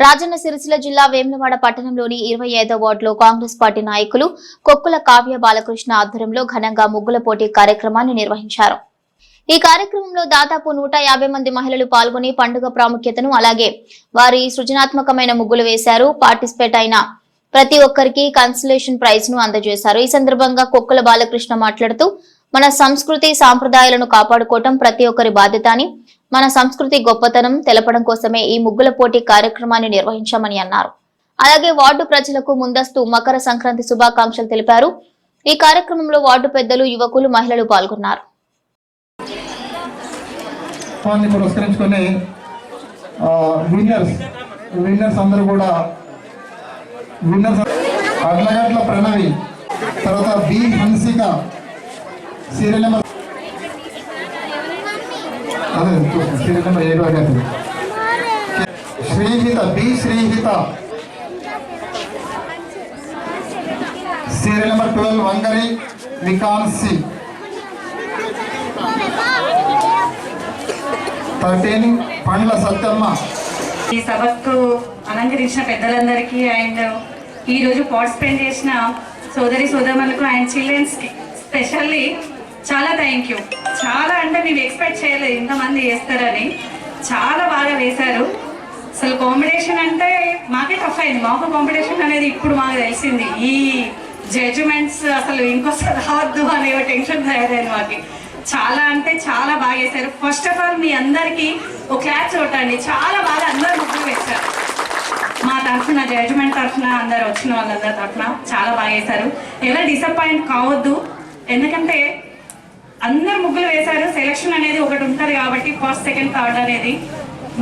రాజన్న సిరిసిల్ల జిల్లా వేములవాడ పట్టణంలోని ఇరవై ఐదో వార్డులో కాంగ్రెస్ పార్టీ నాయకులు కొక్కుల కావ్య బాలకృష్ణ ఆధ్వర్యంలో ఘనంగా ముగ్గుల పోటీ కార్యక్రమాన్ని నిర్వహించారు. ఈ కార్యక్రమంలో దాదాపు నూట యాభై మంది మహిళలు పాల్గొని పండుగ ప్రాముఖ్యతను అలాగే వారి సృజనాత్మకమైన ముగ్గులు వేశారు. పార్టిసిపేట్ అయిన ప్రతి ఒక్కరికి కన్సలేషన్ ప్రైజ్ను అందజేశారు. ఈ సందర్భంగా కొక్కుల బాలకృష్ణ మాట్లాడుతూ మన సంస్కృతి సాంప్రదాయాలను కాపాడుకోవటం ప్రతి ఒక్కరి బాధ్యత అని మన సంస్కృతి గొప్పతనం తెలపడం కోసమే ఈ ముగ్గుల పోటీ కార్యక్రమాన్ని నిర్వహించామని అన్నారు. అలాగే వార్డు ప్రజలకు ముందస్తు మకర సంక్రాంతి శుభాకాంక్షలు తెలిపారు. ఈ కార్యక్రమంలో వార్డు పెద్దలు యువకులు మహిళలు పాల్గొన్నారు. పురస్కరించుకొని విన్నర్స్ విన్నర్స్ అందరూ కూడా విన్నర్స్ అడ్లగట్ల ప్రణవి తర్వాత బి హన్సిక సీరియల్ నెంబర్ అదే చూస్తాం సీరియల్ నెంబర్ ఏడు అడిగారు Srihitha B Srihitha. Serial number twelve Vangari వికాన్సి thirteen పండ్ల సత్యమ్మ. ఈ సభకు అలంకరించిన పెద్దలందరికీ అండ్ ఈరోజు పార్టిసిపేట్ చేసిన సోదరి సోదరులకు అండ్ చిల్డ్రన్స్కి స్పెషల్లీ చాలా థ్యాంక్ యూ చాలా అంటే మేము ఎక్స్పెక్ట్ చేయలేదు ఇంతమంది వేస్తారని చాలా బాగా వేశారు. అసలు కాంపిటీషన్ అంటే మాకే టఫ్ అయింది. మాకు కాంపిటీషన్ అనేది ఇప్పుడు మాకు తెలిసింది. ఈ జడ్జిమెంట్స్ అసలు ఇంకోసారి రావద్దు అనే టెన్షన్ తయారైంది మాకు. చాలా అంటే చాలా బాగా వేశారు. ఫస్ట్ ఆఫ్ ఆల్ మీ అందరికీ ఒక క్లాప్ చూడండి. చాలా బాగా అందరు ముగ్గురు వేశారు. మా తరఫున జడ్జిమెంట్ తరఫున అందరు వచ్చిన వాళ్ళందరి తరఫున చాలా బాగా వేశారు. ఎవరు డిసప్పాయింట్ కావద్దు. ఎందుకంటే అందరు ముగ్గులు వేశారు. సెలక్షన్ అనేది ఒకటి ఉంటుంది కాబట్టి ఫస్ట్ సెకండ్ థర్డ్ అనేది.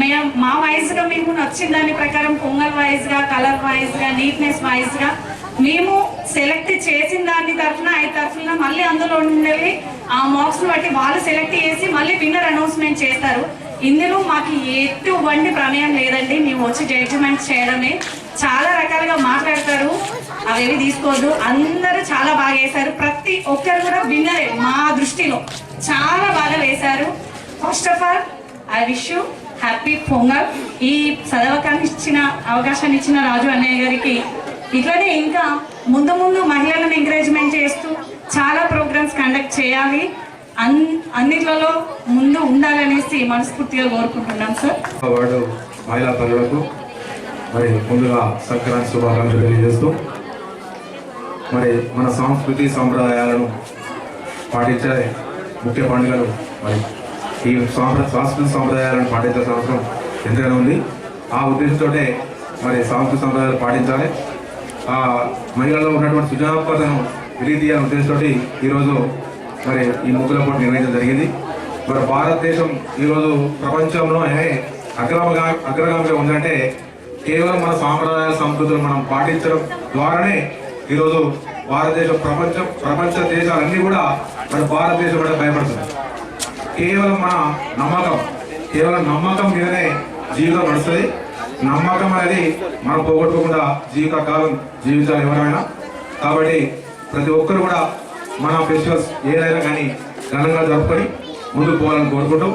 మేము మా వైజ్గా మేము నచ్చిన దాని ప్రకారం పొంగల్ వైజ్గా కలర్ వైజ్గా నీట్నెస్ వైజ్గా మేము సెలెక్ట్ చేసిన దాని తరఫున ఐదు తరఫున మళ్ళీ అందులో ఉండేవి ఆ మార్క్స్ని బట్టి వాళ్ళు సెలెక్ట్ చేసి మళ్ళీ విన్నర్ అనౌన్స్మెంట్ చేస్తారు. ఇందులో మాకు ఎటువంటి ప్రమేయం లేదండి. మేము వచ్చి జడ్జిమెంట్ చేయడమే. చాలా రకాలుగా మాట్లాడతారు. అవేవి తీసుకోవద్దు అందరూ చాలా బాగా వేశారు. ప్రతి ఒక్కరు కూడా విన్నరే మా దృష్టిలో. చాలా బాగా వేశారు. First of all I wish you happy Pongal ఈ చదవకాన్ని ఇచ్చిన అవకాశాన్ని ఇచ్చిన రాజు అన్నయ్య గారికి. ఇట్లనే ఇంకా ముందు ముందు మహిళలను ఎంకరేజ్మెంట్ చేస్తూ చాలా ప్రోగ్రామ్స్ కండక్ట్ చేయాలి. అన్ అన్నిట్లలో ముందు ఉండాలనేసి మనస్ఫూర్తిగా కోరుకుంటున్నాం సార్ మహిళా తల్లులకు మరి ముందుగా సంక్రాంతి శుభాకాంక్షలు తెలియజేస్తూ మరి మన సంస్కృతి సాంప్రదాయాలను పాటించే ముఖ్య పండుగలు మరి ఈ సాంప్ర సాంస్కృతిక సాంప్రదాయాలను పాటించాల్సిన అవసరం ఎంతగానో ఉంది. ఆ ఉద్దేశంతో మరి సాంస్కృతిక సాంప్రదాయాలు పాటించాలి. ఆ మహిళల్లో ఉన్నటువంటి సృజనాత్మకతను వెలితీయాలనే ఉద్దేశంతో ఈరోజు మరి ఈ ముగ్గుల పోటీ నిర్వహించడం జరిగింది. మరి భారతదేశం ఈరోజు ప్రపంచంలో అగ్రమగా అగ్రగామిగా ఉందంటే కేవలం మన సాంప్రదాయ సంస్కృతులు మనం పాటించడం ద్వారానే ఈరోజు భారతదేశం ప్రపంచం ప్రపంచ దేశాలన్నీ కూడా మన భారతదేశం కూడా భయపడుతుంది కేవలం మన నమ్మకం కేవలం నమ్మకం మీదనే జీవితం నడుస్తుంది. నమ్మకం అనేది మనం పోగొట్టుకోకుండా జీవితకాలం జీవించాలి ఎవరైనా. కాబట్టి ప్రతి ఒక్కరు కూడా మన ఫెస్టివల్స్ ఏదైనా కానీ ఘనంగా జరుపుకొని ముందుకు పోవాలని కోరుకుంటూ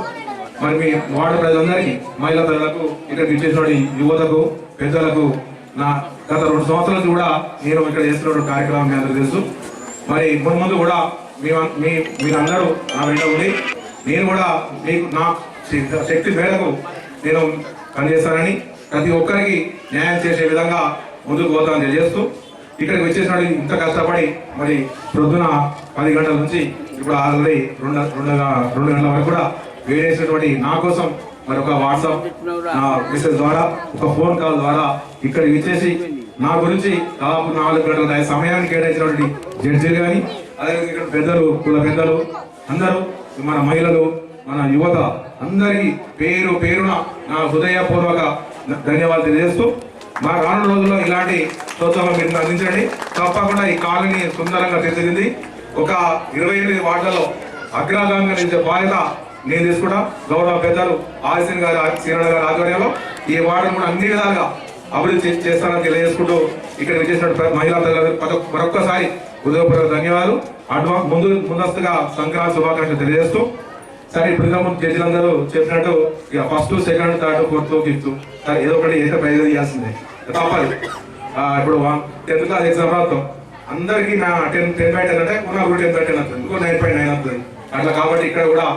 మరి మీ వార్డు ప్రజలందరికీ మహిళా ప్రజలకు ఇక్కడ విచ్చేసిన యువతకు పెద్దలకు నా గత రెండు సంవత్సరాల కూడా నేను ఇక్కడ చేస్తున్నటువంటి కార్యక్రమం మీ అందరూ తెలుసు. మరి ఇప్పుడు ముందు కూడా మీ మీ మీరందరూ నా వెంట ఉండి నేను కూడా మీకు నా శక్తి- మేరకు నేను పనిచేస్తానని ప్రతి ఒక్కరికి న్యాయం చేసే విధంగా ముందుకు పోతానని తెలియజేస్తూ ఇక్కడికి వచ్చేసినప్పుడు ఇంత కష్టపడి మరి ప్రొద్దున పది గంటల నుంచి ఇప్పుడు ఆల్రెడీ రెండు రెండు రెండు గంటల వరకు కూడా వేడేసినటువంటి నా కోసం మరి ఒక వాట్సాప్ నా మెసేజ్ ద్వారా ఒక ఫోన్ కాల్ ద్వారా ఇక్కడ ఇచ్చేసి నా గురించి దాదాపు నాలుగు గంటల సమయానికి కేటాయించినటువంటి జడ్జీలు కానీ అదేవిధంగా ఇక్కడ పెద్దలు కుల పెద్దలు అందరూ మన మహిళలు మన యువత అందరికీ పేరు పేరున నా హృదయపూర్వక ధన్యవాదాలు తెలియజేస్తూ మా రానున్న రోజుల్లో ఇలాంటి ప్రోత్సాహం మీరు అందించండి. తప్పకుండా ఈ కాలనీ సుందరంగా తీర్చిదిద్ది. ఒక ఇరవై ఎనిమిది వార్డులలో అగ్రగామిగా నిలిచే బాధ్యత నేను తీసుకుంటా గౌరవ పెద్దలు ఆదిశన్ గారి శ్రీరణ గారి ఆధ్వర్యంలో ఈ వార్డును కూడా అన్ని విధాలుగా అభివృద్ధి చేస్తానని తెలియజేసుకుంటూ ఇక్కడ విచ్చేసిన మహిళా మరొక్కసారి హృదయపూర్వక ధన్యవాదాలు. అడ్వాన్స్ ముందు ముందస్తుగా సంక్రాంతి శుభాకాంక్షలు తెలియజేస్తూ సరే ఇప్పుడు ముందు జడ్జిలందరూ చెప్పినట్టు ఇక first second third fourth fifth సరే ఏదో ఒకటి ఏదో ప్రైజ్ చేయాల్సిందే. తప్పదు. ఆ, ఇప్పుడు టెన్త్ క్లాస్ ఎగ్జామ్ రాస్తాం అందరికీ నా టెన్ టెన్ బై టెన్ అంటే ఉన్న టెన్ బై టెన్ అవుతుంది ఇంకో నైన్ పాయింట్ నైన్ అవుతుంది. అట్లా కాబట్టి ఇక్కడ కూడా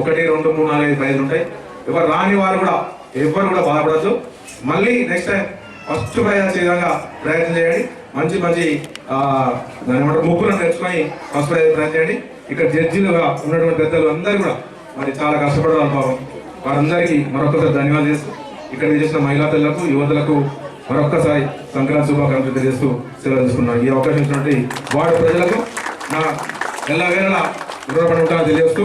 ఒకటి రెండు మూడు నాలుగు ఐదు ఉంటాయి. ఎవరు రాని వారు కూడా ఎవరు కూడా బాధపడద్దు. మళ్ళీ నెక్స్ట్ టైం ఫస్ట్ ప్రైజ్ వచ్చే విధంగా ప్రయత్నం చేయండి. మంచి మంచి ఆ, దాని ఏమంటారు ముగ్గులను తెచ్చుకొని ఫస్ట్ ప్రైజ్ ప్రయత్నం చేయండి. ఇక్కడ జడ్జిలుగా ఉన్నటువంటి పెద్దలు అందరూ కూడా మరి చాలా కష్టపడాలి పాపం. వారందరికీ మరొకసారి ధన్యవాదాలు చేస్తూ ఇక్కడ చేసిన మహిళా పిల్లలకు యువతలకు మరొక్కసారి సంక్రాంతి శుభాకాంక్షలు తెలియజేస్తూ సెలవు తీసుకున్నాను. ఈ అవకాశం ఇచ్చినటువంటి వార్డు ప్రజలకు నా ఎలా వేళ రుణపడి ఉంటానని తెలియజేస్తూ